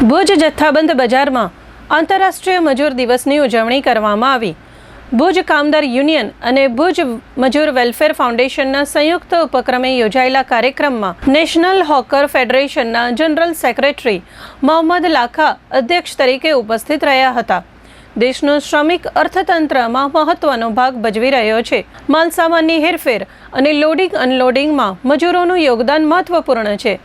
ભુજ જથ્થાબંધ બજારમાં આંતરરાષ્ટ્રીય મજૂર દિવસની ઉજવણી કરવામાં આવી. ભુજ કામદાર યુનિયન અને ભુજ મજૂર વેલફેર ફાઉન્ડેશનના સંયુક્ત ઉપક્રમે યોજાયેલા કાર્યક્રમમાં નેશનલ હોકર ફેડરેશનના જનરલ સેક્રેટરી મોહમ્મદ લાખા અધ્યક્ષ તરીકે ઉપસ્થિત રહ્યા હતા. દેશનું શ્રમિક અર્થતંત્રમાં મહત્વનો ભાગ ભજવી રહ્યો છે. માલસામાનની હેરફેર અને લોડિંગ અનલોડિંગમાં મજૂરોનું યોગદાન મહત્વપૂર્ણ છે.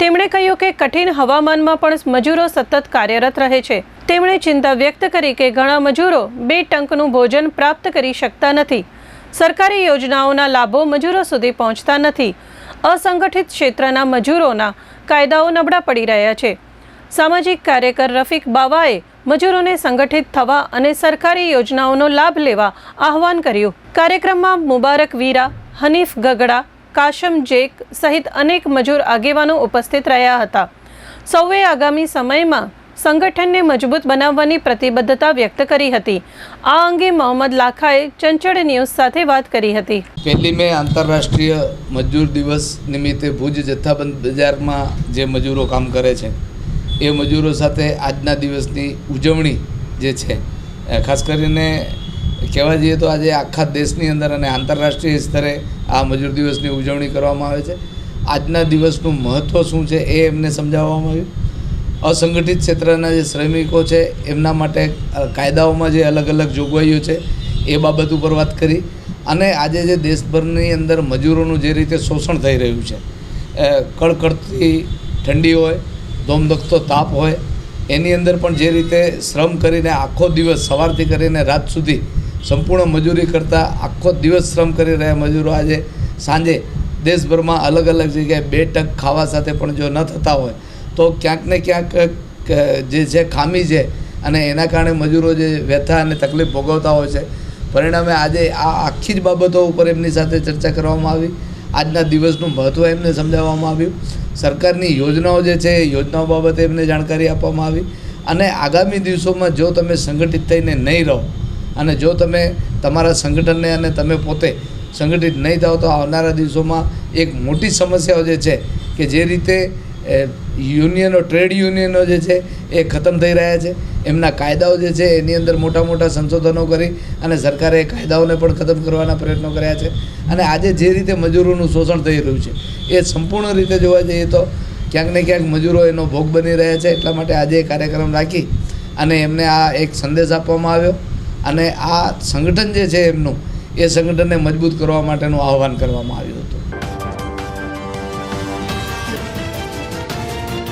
તેમણે કહ્યું કે કઠિન હવામાનમાં પણ મજૂરો સતત કાર્યરત રહે છે. તેમણે ચિંતા વ્યક્ત કરી કે ઘણા મજૂરો બે ટંકનું ભોજન પ્રાપ્ત કરી શકતા નથી. સરકારી યોજનાઓના લાભો મજૂરો સુધી પહોંચતા નથી. અસંગઠિત ક્ષેત્રના મજૂરોના કાયદાઓ નબળા પડી રહ્યા છે. સામાજિક કાર્યકર રફીક બાવાએ મજૂરોને સંગઠિત થવા અને સરકારી યોજનાઓનો લાભ લેવા આહવાન કર્યું. કાર્યક્રમમાં મુબારક વીરા, હનીફ ગગડા કાશમ જેક સહિત અનેક મજૂર આગેવાનો ઉપસ્થિત રહ્યા હતા. સૌએ આગામી સમયમાં સંગઠનને મજબૂત બનાવવાની પ્રતિબદ્ધતા વ્યક્ત કરી હતી. આ અંગે મોહમ્મદ લાખાએ ચંચળ ન્યૂઝ સાથે વાત કરી હતી. પહેલી મે આંતરરાષ્ટ્રીય મજૂર દિવસ નિમિત્તે ભુજ જથ્થાબંધ બજારમાં જે મજૂરો કામ કરે છે, એ મજૂરો સાથે આજના દિવસની ઉજવણી જે છે ખાસ કરીને કહેવા જઈએ તો આજે આખા દેશની અંદર અને આંતરરાષ્ટ્રીય સ્તરે આ મજૂર દિવસની ઉજવણી કરવામાં આવે છે. આજના દિવસનું મહત્ત્વ શું છે એ એમને સમજાવવામાં આવ્યું. અસંગઠિત ક્ષેત્રના જે શ્રમિકો છે, એમના માટે કાયદાઓમાં જે અલગ અલગ જોગવાઈઓ છે, એ બાબત ઉપર વાત કરી. અને આજે જે દેશભરની અંદર મજૂરોનું જે રીતે શોષણ થઈ રહ્યું છે કડકડતી ઠંડી હોય ધોમધખતો તાપ હોય, એની અંદર પણ જે રીતે શ્રમ કરીને આખો દિવસ સવારથી કરીને રાત સુધી સંપૂર્ણ મજૂરી કરતા આખો દિવસ શ્રમ કરી રહ્યા મજૂરો આજે સાંજે દેશભરમાં અલગ અલગ જગ્યાએ બે ટક ખાવા સાથે પણ જો ન થતા હોય, તો ક્યાંક ને ક્યાંક જે છે ખામી છે અને એના કારણે મજૂરો જે વ્યથા અને તકલીફ ભોગવતા હોય છે, પરિણામે આજે આ આખી જ બાબતો ઉપર એમની સાથે ચર્ચા કરવામાં આવી. આજના દિવસનું મહત્ત્વ એમને સમજાવવામાં આવ્યું. સરકારની યોજનાઓ જે છે, એ યોજનાઓ બાબતે એમને જાણકારી આપવામાં આવી. અને આગામી દિવસોમાં જો તમે સંગઠિત થઈને નહીં રહો અને જો તમે તમારા સંગઠનને અને તમે પોતે સંગઠિત નહીં થાવ તો આવનારા દિવસોમાં એક મોટી સમસ્યાઓ જે છે કે જે રીતે યુનિયનો, ટ્રેડ યુનિયનો જે છે એ ખતમ થઈ રહ્યા છે. એમના કાયદાઓ જે છે એની અંદર મોટા મોટા સંશોધનો કરી અને સરકારે એ કાયદાઓને પણ ખતમ કરવાના પ્રયત્નો કર્યા છે. અને આજે જે રીતે મજૂરોનું શોષણ થઈ રહ્યું છે, એ સંપૂર્ણ રીતે જોવા જઈએ તો ક્યાંક ને ક્યાંક મજૂરો એનો ભોગ બની રહ્યા છે. એટલા માટે આજે એ કાર્યક્રમ રાખી અને એમને આ એક સંદેશ આપવામાં આવ્યો. અને આ સંગઠન જે છે એમનું એ સંગઠનને મજબૂત કરવા માટેનું આહવાન કરવામાં આવ્યું